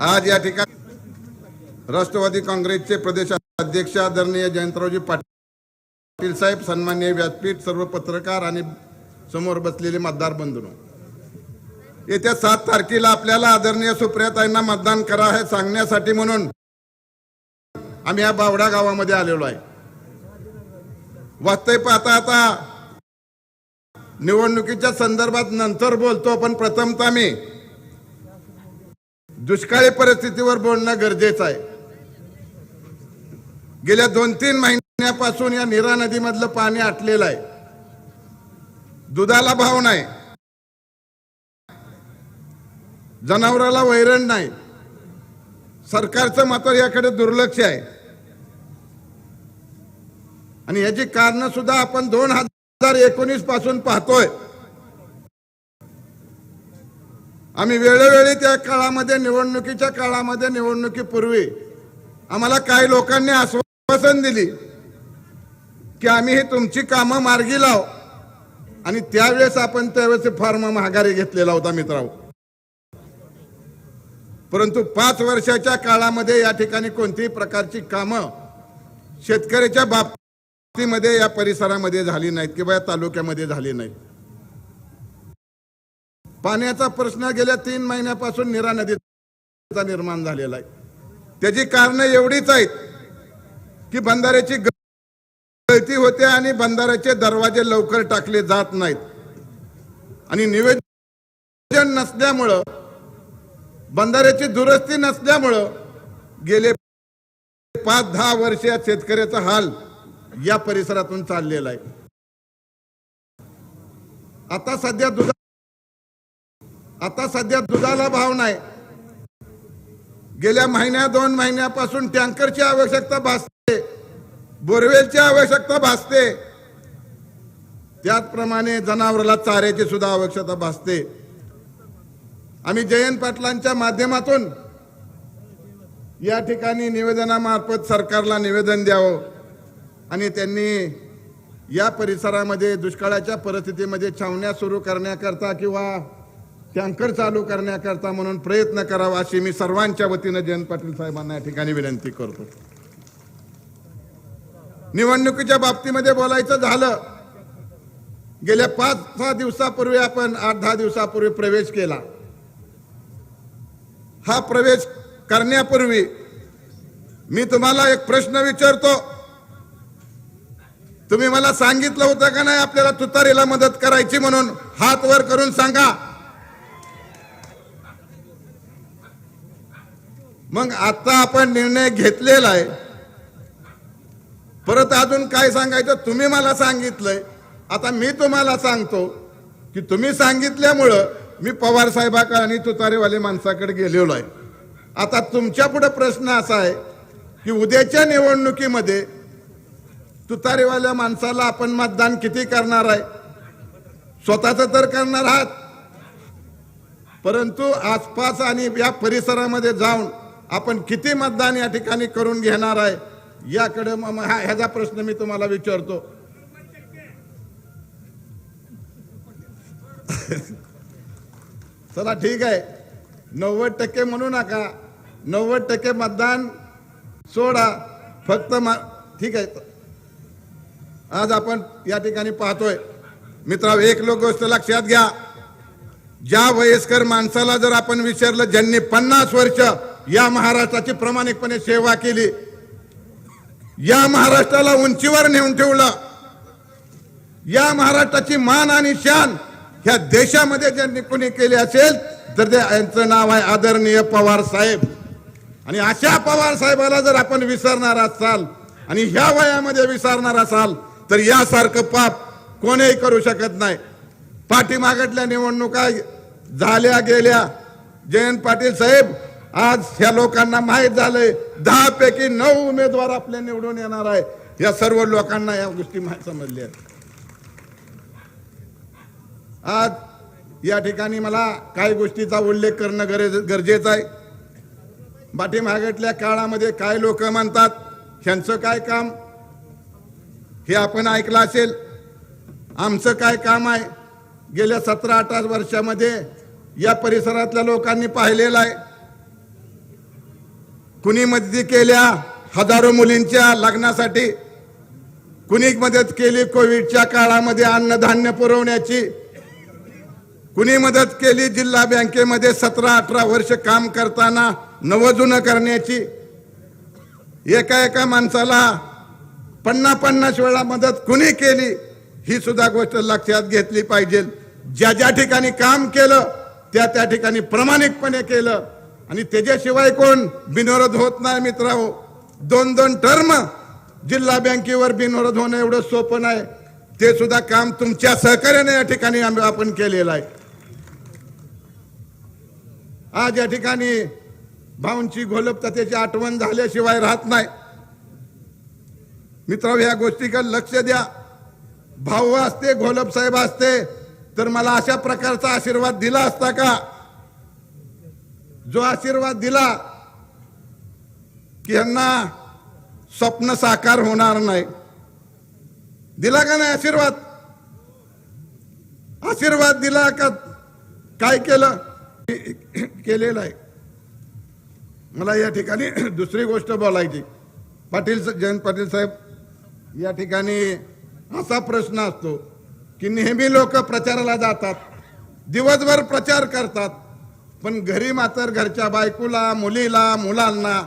आज या ठिकाणी राष्ट्रवादी काँग्रेसचे प्रदेश अध्यक्ष आदरणीय जयंतरावजी पाटील साहेब सन्मान्य व्यासपीठ सर्व पत्रकार आणि समोर बसलेले मतदार बंधू येत्या सात तारखेला आपल्याला आदरणीय सुप्रियाताईंना मतदान करा हे सांगण्यासाठी म्हणून आम्ही या बावडा गावामध्ये आलेलो आहे. वास्तव पाहता आता निवडणुकीच्या संदर्भात नंतर बोलतो पण प्रथमतः मी. दुष्काळी परिस्थितीवर बोलणं गरजेचं आहे. गेल्या दोन तीन महिन्यापासून या नीरा नदीमधलं पाणी आटलेलं आहे. दुधाला भाव नाही. जनावराला वैरण नाही. सरकारचं मात्र याकडे दुर्लक्ष आहे. आणि याची कारणं सुद्धा आपण दोन हजार एकोणीसपासून पाहतोय. आम्ही वेळोवेळी त्या काळामध्ये निवडणुकीच्या काळामध्ये निवडणुकीपूर्वी आम्हाला काही लोकांनी आश्वासन दिली की आम्ही ही तुमची कामं मार्गी लाव. आणि त्यावेळेस आपण त्यावेळेस फार्म माघारी घेतलेला होता मित्रांनो. परंतु पाच वर्षाच्या काळामध्ये या ठिकाणी कोणतीही प्रकारची कामं शेतकऱ्याच्या बाबतीत मध्ये या परिसरामध्ये झाली नाहीत किंवा या तालुक्यामध्ये झाली नाहीत. पाण्याचा प्रश्न गेल्या तीन महिन्यापासून निरा नदीचा निर्माण झालेला आहे. त्याची कारण एवढीच आहेत की बंधाऱ्याची गळती होते आणि बंधाऱ्याचे दरवाजे लवकर टाकले जात नाहीत. आणि निवेदन नसल्यामुळं बंधाऱ्याची दुरुस्ती नसल्यामुळं गेले पाच दहा वर्ष या शेतकऱ्याचा हाल या परिसरातून चाललेला आहे. आता सध्या दुधा आता सध्या दुधाला भाव नाही. गेल्या महिन्या दोन महिन्यापासून टँकरची आवश्यकता भासते. बोरवेलची आवश्यकता भासते. त्याचप्रमाणे जनावराला चाऱ्याची सुद्धा आवश्यकता भासते. आम्ही जयंत पाटलांच्या माध्यमातून या ठिकाणी निवेदनामार्फत सरकारला निवेदन द्यावं. आणि त्यांनी या परिसरामध्ये दुष्काळाच्या परिस्थितीमध्ये छावण्या सुरू करण्याकरता किंवा टँकर चालू करण्याकरता म्हणून प्रयत्न करावा अशी मी सर्वांच्या वतीनं जयंत पाटील साहेबांना या ठिकाणी विनंती करतो. निवडणुकीच्या बाबतीमध्ये बोलायचं झालं गेल्या पाच सहा दिवसापूर्वी आपण आठ दहा दिवसापूर्वी प्रवेश केला. हा प्रवेश करण्यापूर्वी मी तुम्हाला एक प्रश्न विचारतो. तुम्ही मला सांगितलं होतं का नाही? आपल्याला तुतारीला मदत करायची म्हणून. हात वर करून सांगा. मग आता आपण निर्णय घेतलेला आहे. परत अजून काय सांगायचं? तुम्ही मला सांगितलंय. आता मी तुम्हाला सांगतो की तुम्ही सांगितल्यामुळं मी पवार साहेबाकडे आणि तुतारेवाले माणसाकडे गेलेलो आहे. आता तुमच्यापुढे प्रश्न असा आहे की उद्याच्या निवडणुकीमध्ये तुतारीवाल्या माणसाला आपण मतदान किती करणार आहे? स्वतःच तर करणार आहात. परंतु आसपास आणि या परिसरामध्ये जाऊन आपण किती मतदान या ठिकाणी करून घेणार आहे याकडे मग हा ह्याचा प्रश्न मी तुम्हाला विचारतो. चला ठीक आहे. नव्वद टक्के म्हणू नका. नव्वद टक्के मतदान सोडा. फक्त ठीक आहे. आज आपण या ठिकाणी पाहतोय. मित्रा एक लोक गोष्ट लक्षात घ्या. ज्या वयस्कर माणसाला जर आपण विचारलं ज्यांनी पन्नास वर्ष या महाराष्ट्राची प्रामाणिकपणे सेवा केली या महाराष्ट्राला उंचीवर नेऊन ठेवलं या महाराष्ट्राची मान आणि शान ह्या देशामध्ये ज्यांनी कोणी केली असेल तर ते यांचं नाव आहे आदरणीय पवार साहेब. आणि अशा पवार साहेबाला जर आपण विसरणार असाल आणि ह्या वयामध्ये विसरणार असाल तर यासारखं पाप कोणीही करू शकत नाही. पाठीमागटल्या निवडणुका झाल्या गेल्या. जयंत पाटील साहेब आज ह्या लोकांना माहीत झालंय दहा पैकी नऊ उमेदवार आपल्या निवडून येणार आहे. या सर्व लोकांना या गोष्टी माहीत समजल्या आज या ठिकाणी मला काही गोष्टीचा उल्लेख करणं गरज गरजेचं आहे. पाठीमागटल्या काळामध्ये काय लोक म्हणतात ह्यांचं काय काम? हे आपण ऐकलं असेल आमचं काय काम आहे? गेल्या सतरा अठरा वर्षामध्ये या परिसरातल्या लोकांनी पाहिलेलं आहे. कुणी मदती केल्या हजारो मुलींच्या लग्नासाठी? कुणी मदत केली कोविडच्या काळामध्ये अन्नधान्य पुरवण्याची? कुणी मदत केली जिल्हा बँकेमध्ये सतरा अठरा वर्ष काम करताना नवजुनं करण्याची? एका एका माणसाला पन्नास पन्नास वेळा मदत कुणी केली ही सुद्धा गोष्ट लक्षात घेतली पाहिजे. ज्या ज्या ठिकाणी काम केलं त्या त्या ठिकाणी प्रामाणिकपणे केलं. आणि त्याच्याशिवाय कोण बिनविरोध होत नाही मित्रांनो. दोन दोन टर्म जिल्हा बँकेवर बिनविरोध होणं एवढं सोपं नाही. ते सुद्धा काम तुमच्या सहकार्याने या ठिकाणी आम्ही आपण केलेलं आहे. आज या ठिकाणी भाऊंची घोलपता त्याची आठवण झाल्याशिवाय राहत नाही. मित्र या गोष्टीकडे लक्ष द्या. भाऊ असते घोलप साहेब असते तर मला अशा प्रकारचा आशीर्वाद दिला असता का? जो आशीर्वाद दिला की यांना स्वप्न साकार होणार नाही. दिला का नाही आशीर्वाद? आशीर्वाद दिला का काय केलं? केलेलं आहे. मला या ठिकाणी दुसरी गोष्ट बोलायची. पाटील जयंत पाटील साहेब या ठिकाणी असा प्रश्न असतो की नेहमी लोक प्रचाराला जातात दिवसभर प्रचार करतात पण घरी मात्र घरच्या बायकोला मुलीला मुलांना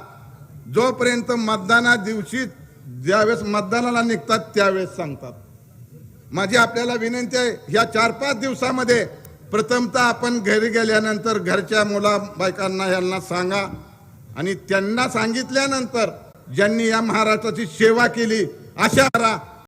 जोपर्यंत मतदाना दिवशी ज्यावेळेस मतदानाला निघतात त्यावेळेस सांगतात. माझी आपल्याला विनंती आहे ह्या चार पाच दिवसामध्ये प्रथमतः आपण घरी गेल्यानंतर घरच्या मुला बायकांना यांना सांगा. आणि त्यांना सांगितल्यानंतर ज्यांनी या महाराष्ट्राची सेवा केली अशा करा